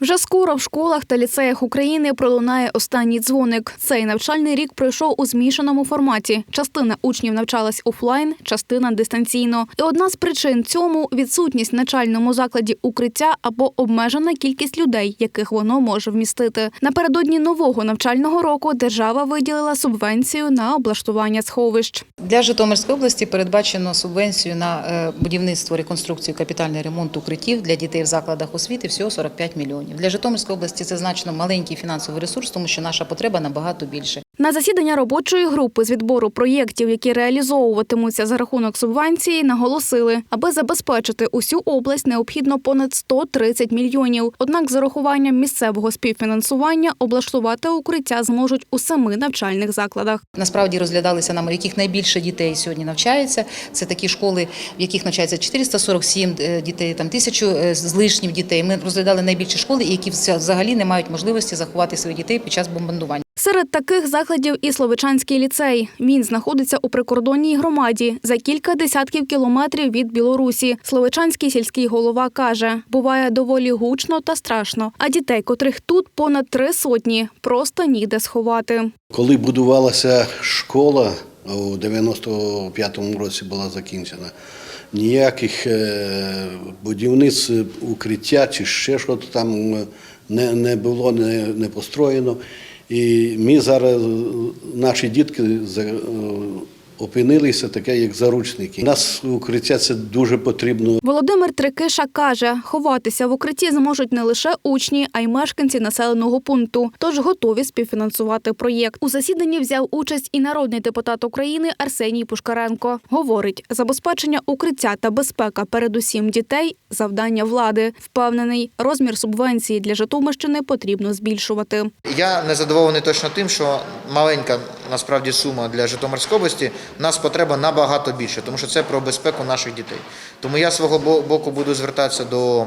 Вже скоро в школах та ліцеях України пролунає останній дзвоник. Цей навчальний рік пройшов у змішаному форматі. Частина учнів навчалась офлайн, частина дистанційно. І одна з причин цьому відсутність в навчальному закладі укриття або обмежена кількість людей, яких воно може вмістити. Напередодні нового навчального року держава виділила субвенцію на облаштування сховищ. Для Житомирської області передбачено субвенцію на е, будівництво, реконструкцію, капітальний ремонт укриттів для дітей в закладах освіти всього 45 мільйонів. Для Житомирської області це значно маленький фінансовий ресурс, тому що наша потреба набагато більше. На засідання робочої групи з відбору проєктів, які реалізовуватимуться за рахунок субвенції, наголосили, аби забезпечити усю область, необхідно понад 130 мільйонів. Однак, з урахуванням місцевого співфінансування облаштувати укриття зможуть у семи навчальних закладах. Насправді розглядалися нам, яких найбільше дітей сьогодні навчається. Це такі школи, в яких навчається 447 е, дітей, там тисячу е, з лишнім дітей. Ми розглядали найбільші школи, які взагалі не мають можливості заховати своїх дітей під час бомбардування. Серед таких закладів і Словичанський ліцей. Він знаходиться у прикордонній громаді за кілька десятків кілометрів від Білорусі. Словичанський сільський голова каже, буває доволі гучно та страшно. А дітей, котрих тут понад три сотні, просто ніде сховати. Коли будувалася школа, у 95-му році була закінчена, ніяких е, будівництв укриття чи ще щось там е, не, було, не построєно. І ми зараз, наші дітки е, опинилися таке, як заручники. У нас укриття це дуже потрібно. Володимир Трикиша каже, ховатися в укритті зможуть не лише учні, а й мешканці населеного пункту. Тож готові співфінансувати проєкт. У засіданні взяв участь і народний депутат України Арсеній Пушкаренко. Говорить, забезпечення укриття та безпека передусім дітей завдання влади. Впевнений, розмір субвенції для Житомирщини потрібно збільшувати. Я не задоволений точно тим, що маленька насправді сума для Житомирської області. У нас потреба набагато більше, тому що це про безпеку наших дітей. Тому я свого боку буду звертатися до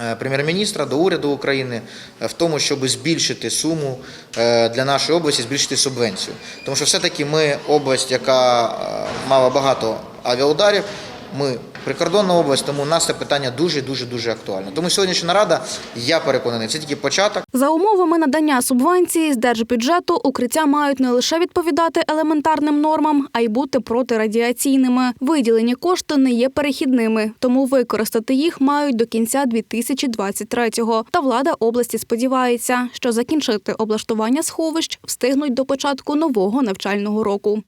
е, прем'єр-міністра, до уряду України е, в тому, щоб збільшити суму е, для нашої області, збільшити субвенцію. Тому що все-таки ми область, яка мала багато авіаударів. Ми прикордонна область, тому у нас це питання дуже дуже дуже актуальне. Тому сьогоднішня нарада, я переконаний, це тільки початок. За умовами надання субвенції з держбюджету укриття мають не лише відповідати елементарним нормам, а й бути протирадіаційними. Виділені кошти не є перехідними, тому використати їх мають до кінця 2023-го. Та влада області сподівається, що закінчити облаштування сховищ встигнуть до початку нового навчального року.